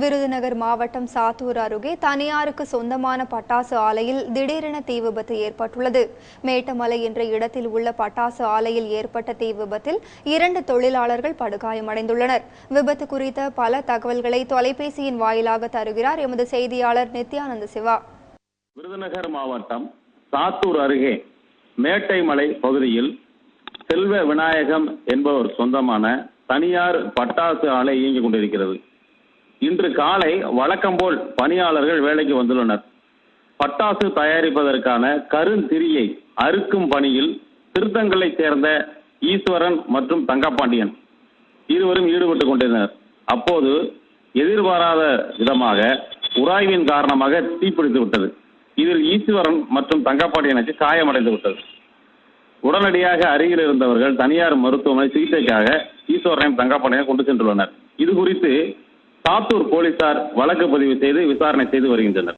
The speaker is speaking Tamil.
விருதுநகர் மாவட்டம் சாத்தூர் அருகே தனியாருக்கு சொந்தமான பட்டாசு ஆலையில் திடீரென தீ விபத்து ஏற்பட்டுள்ளது. மேட்டமலை என்ற இடத்தில் உள்ள பட்டாசு ஆலையில் ஏற்பட்ட தீ விபத்தில் இரண்டு தொழிலாளர்கள் படுகாயமடைந்துள்ளனர். விபத்து குறித்த பல தகவல்களை தொலைபேசியின் வாயிலாக தருகிறார் எமது செய்தியாளர் நித்யானந்த சிவா. விருதுநகர் மாவட்டம் சாத்தூர் அருகே மேட்டைமலை பகுதியில் செல்வ விநாயகம் என்பவர் சொந்தமான தனியார் பட்டாசு ஆலை இயங்கிக் கொண்டிருக்கிறது. இன்று காலை வழக்கம் போல் பணியாளர்கள் வேலைக்கு வந்துள்ளனர். பட்டாசு தயாரிப்பதற்கான கருந்திரியை அறுக்கும் பணியில் திருத்தங்களைச் சேர்ந்த ஈஸ்வரன் மற்றும் தங்கப்பாண்டியன் இருவரும் ஈடுபட்டுக் கொண்டிருந்தனர். அப்போது எதிர்பாராத விதமாக உராய்வின் காரணமாக தீப்பிடித்து விட்டது. இதில் ஈஸ்வரன் மற்றும் தங்கப்பாண்டியனுக்கு காயமடைந்து விட்டது. உடனடியாக அருகில் இருந்தவர்கள் தனியார் மருத்துவமனை சிகிச்சைக்காக ஈஸ்வரனையும் தங்கப்பாண்டியனை கொண்டு சென்றுள்ளனர். இது குறித்து சாத்தூர் போலீசார் வழக்கு பதிவு செய்து விசாரணை செய்து வருகின்றனர்.